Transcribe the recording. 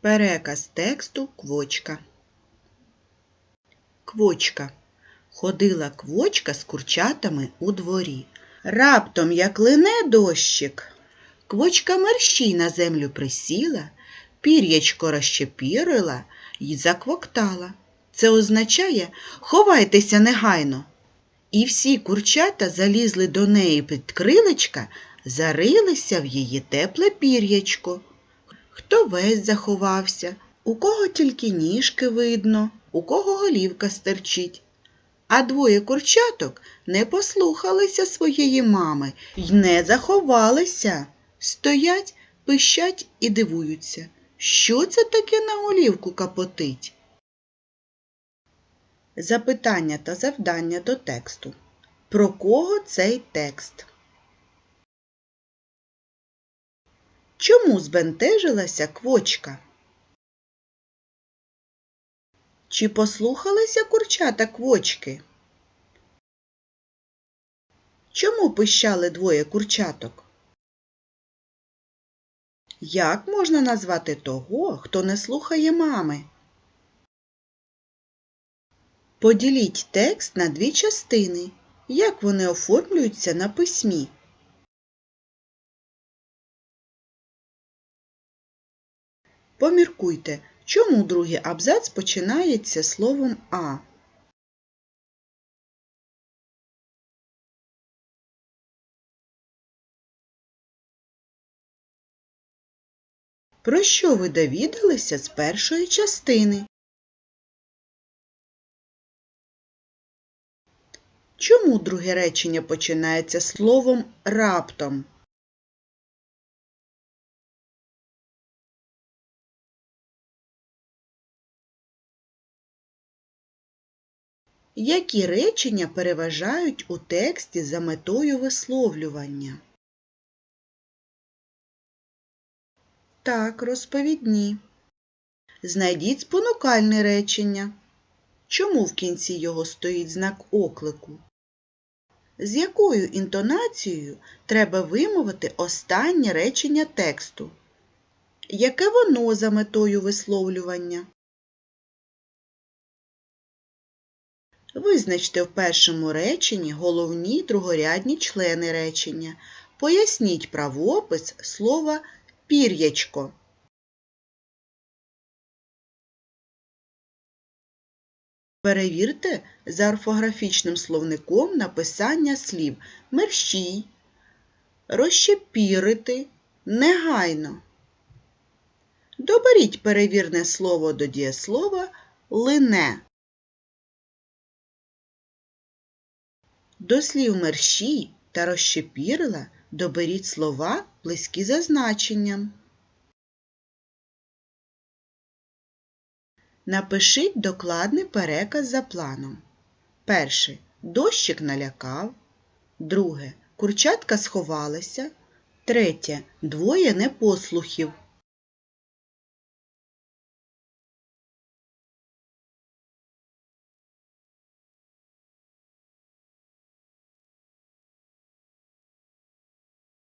Переказ тексту квочка. Квочка. Ходила квочка з курчатами у дворі. Раптом, як лине дощик, квочка мерщій на землю присіла, пір'ячко розщепірила й заквоктала. Це означає ховайтеся негайно. І всі курчата залізли до неї під крилечка, зарилися в її тепле пір'ячко. Хто весь заховався, у кого тільки ніжки видно, у кого голівка стерчить. А двоє курчаток не послухалися своєї мами й не заховалися. Стоять, пищать і дивуються, що це таке на голівку капотить. Запитання та завдання до тексту. Про кого цей текст? Чому збентежилася квочка? Чи послухалися курчата квочки? Чому пищали двоє курчаток? Як можна назвати того, хто не слухає мами? Поділіть текст на дві частини. Як вони оформлюються на письмі? Поміркуйте, чому другий абзац починається словом А. Про що ви довідалися з першої частини? Чому друге речення починається словом раптом? Які речення переважають у тексті за метою висловлювання? Так, розповідні. Знайдіть спонукальне речення. Чому в кінці його стоїть знак оклику? З якою інтонацією треба вимовити останнє речення тексту? Яке воно за метою висловлювання? Визначте в першому реченні головні другорядні члени речення. Поясніть правопис слова пір'ячко. Перевірте за орфографічним словником написання слів мерщій, розщепірити, негайно. Доберіть перевірне слово до дієслова лине. До слів мерщій та розщепірила доберіть слова, близькі за значенням. Напишіть докладний переказ за планом. Перше. Дощик налякав. Друге. Курчатка сховалися. Третє. Двоє непослухів.